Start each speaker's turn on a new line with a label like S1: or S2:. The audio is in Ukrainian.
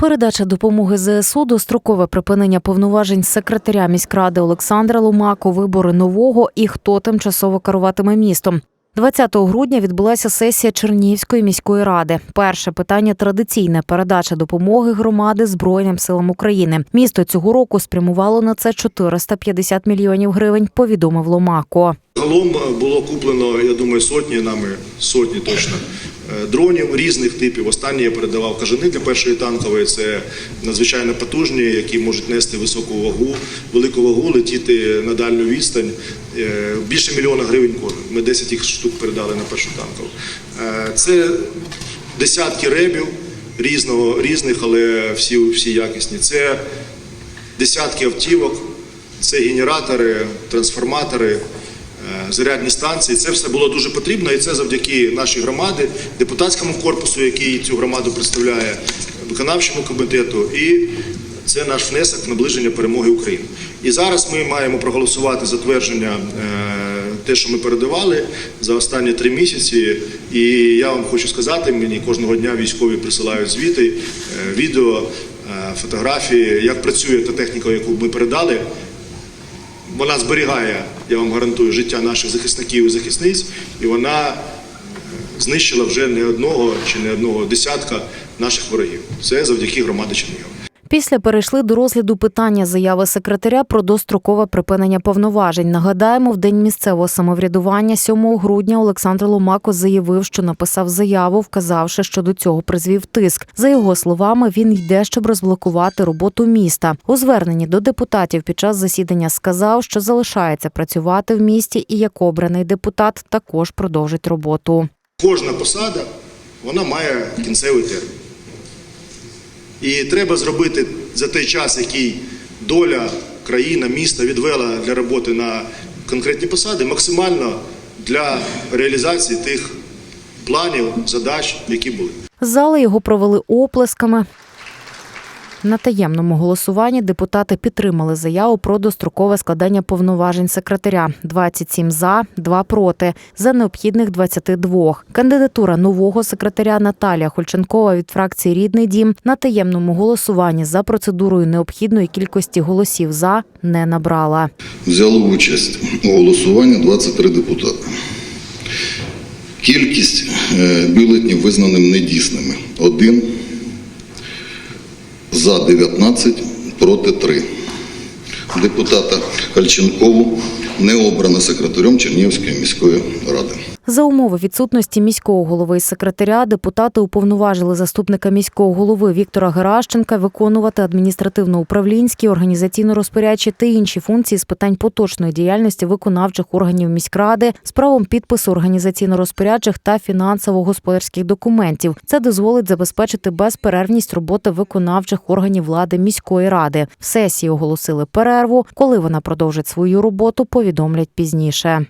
S1: Передача допомоги ЗСУ, дострокове припинення повноважень секретаря міськради Олександра Ломако, вибори нового і хто тимчасово керуватиме містом. 20 грудня відбулася сесія Чернігівської міської ради. Перше питання традиційне передача допомоги громади Збройним силам України. Місто цього року спрямувало на це 450 мільйонів гривень. Повідомив Ломако.
S2: Загалом було куплено, я думаю, сотні нами, сотні точно дронів різних типів. Останній я передавав кажани для першої танкової. Це надзвичайно потужні, які можуть нести високу вагу, велику вагу, летіти на дальню відстань. Е, Більше мільйона гривень кожен. Ми 10 їх штук передали на першу танкову. Е, Це десятки ребів різного, різних, але всі, всі якісні. Це десятки автівок, це генератори, трансформатори, е, зарядні станції. Це все було дуже потрібно, і це завдяки нашій громаді, депутатському корпусу, який цю громаду представляє, виконавчому комітету. І це наш внесок в наближення перемоги України. І зараз ми маємо проголосувати затвердження е, те, що ми передавали за останні три місяці. І я вам хочу сказати, мені кожного дня військові присилають звіти, е, відео, е, фотографії, як працює та техніка, яку ми передали. Вона зберігає, я вам гарантую, життя наших захисників і захисниць, і вона знищила вже не одного чи не одного десятка наших ворогів. Це завдяки громади Чернігова.
S1: Після перейшли до розгляду питання заяви секретаря про дострокове припинення повноважень. Нагадаємо, в день місцевого самоврядування 7 грудня Олександр Ломако заявив, що написав заяву, вказавши, що до цього призвів тиск. За його словами, він йде, щоб розблокувати роботу міста. У зверненні до депутатів під час засідання сказав, що залишається працювати в місті, і як обраний депутат також продовжить роботу.
S2: Кожна посада вона має кінцевий термін. І треба зробити за той час, який доля, країна, міста відвела для роботи на конкретні посади, максимально для реалізації тих планів, задач, які були.
S1: Зали його провели оплесками. На таємному голосуванні депутати підтримали заяву про дострокове складання повноважень секретаря. 27 за, 2 проти, за необхідних 22. Кандидатура нового секретаря Наталія Хольченкова від фракції Рідний дім на таємному голосуванні за процедурою необхідної кількості голосів за не набрала.
S3: Взяло участь у голосуванні 23 депутати. Кількість е, бюлетнів визнаним недійсними. Один за 19, проти 3. Депутата Хальченкову не обрано секретарем Чернігівської міської ради.
S1: За умови відсутності міського голови і секретаря депутати уповноважили заступника міського голови Віктора Геращенка виконувати адміністративно-управлінські, організаційно-розпорядчі та інші функції з питань поточної діяльності виконавчих органів міськради з правом підпису організаційно-розпорядчих та фінансово-господарських документів. Це дозволить забезпечити безперервність роботи виконавчих органів влади міської ради. В сесії оголосили перерву. Коли вона продовжить свою роботу, повідомлять пізніше.